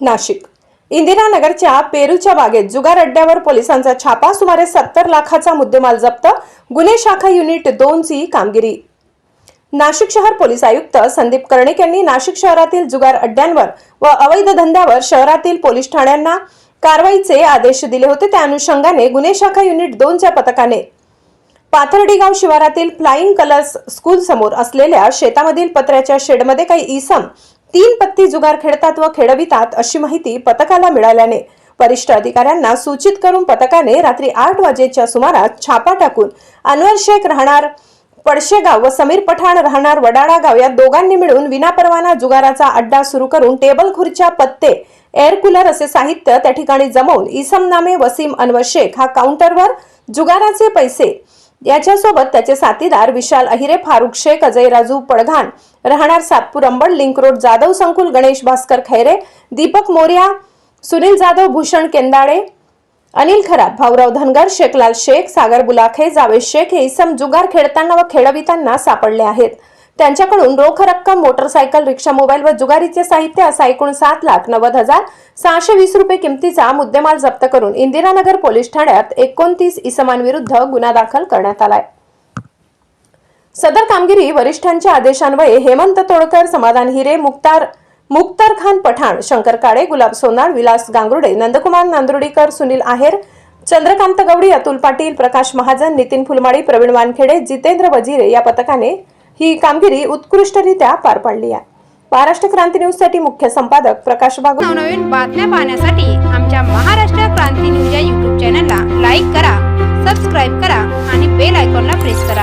नाशिक. इंदिरानगरच्या पेरूच्या बागेत जुगार अड्ड्यावर पोलिसांचा छापा सुमारे सत्तर लाखाचा मुद्देमाल जप्त गुन्हे शाखा युनिट दोनची कामगिरी. नाशिक शहर पोलीस आयुक्त संदीप कर्णिक यांनी नाशिक शहरातील जुगार अड्ड्यांवर व अवैध धंद्यावर शहरातील पोलीस ठाण्यांना कारवाईचे आदेश दिले होते. त्या अनुषंगाने गुन्हे शाखा युनिट दोनच्या पथकाने पाथर्डीगाव शिवारातील फ्लाईंग कलर्स स्कूल समोर असलेल्या शेतामधील पत्र्याच्या शेडमध्ये काही इसम तीन पत्ती जुगार खेळतात व खेळवितात अशी माहिती पथकाला मिळाल्याने वरिष्ठ अधिकाऱ्यांना सूचित करून पथकाने रात्री आठ वाजेच्या सुमारास छापा टाकून अनवर शेख राहणार पडशेगाव व समीर पठाण राहणार वडाळा गाव या दोघांनी मिळून विनापरवाना जुगाराचा अड्डा सुरू करून टेबल खुर्च्या पत्ते एअर कूलर असे साहित्य त्या ठिकाणी जमवून इसम नामे वसीम अनवर शेख हा काउंटरवर जुगाराचे पैसे याच्यासोबत त्याचे साथीदार विशाल अहिरे फारुख शेख अजय राजू पडघान राहणार सातपूर अंबड लिंक रोड जाधव संकुल गणेश भास्कर खैरे दीपक मोर्या सुनील जाधव भूषण केंदाळे अनिल खरात भाऊराव धनगर शेखलाल शेख सागर बुलाखे जावेद शेख हे इसम जुगार खेळताना व खेळविताना सापडले आहेत. त्यांच्याकडून रोख रक्कम मोटरसायकल रिक्षा मोबाईल व जुगारीचे साहित्य असा एकूण सात लाख नव्वद हजार सहाशे वीस रुपये किमतीचा मुद्देमाल जप्त करून इंदिरानगर पोलीस ठाण्यात एकोणतीस इसमांविरुद्ध गुन्हा दाखल करण्यात आलाय. सदर कामगिरी वरिष्ठांच्या आदेशान्वये हेमंत तोडकर समाधान हिरे मुक्तार मुक्तार खान पठाण शंकर काळे गुलाब सोनार विलास गांगुर्डे नंदकुमार नांदुर्डीकर सुनील आहेर चंद्रकांत गवडी अतुल पाटील प्रकाश महाजन नितीन फुलमाळी प्रवीण वानखेडे जितेंद्र वजिरे या पथकाने ही कामगिरी उत्कृष्टरित्या पार पाडली आहे. महाराष्ट्र क्रांती न्यूजसाठी मुख्य संपादक प्रकाश बागू नवनवीन बातम्या पाहण्यासाठी आमच्या महाराष्ट्र क्रांती न्यूज या युट्यूब चॅनलला लाईक करा सबस्क्राईब करा आणि बेल आयकॉनला प्रेस करा.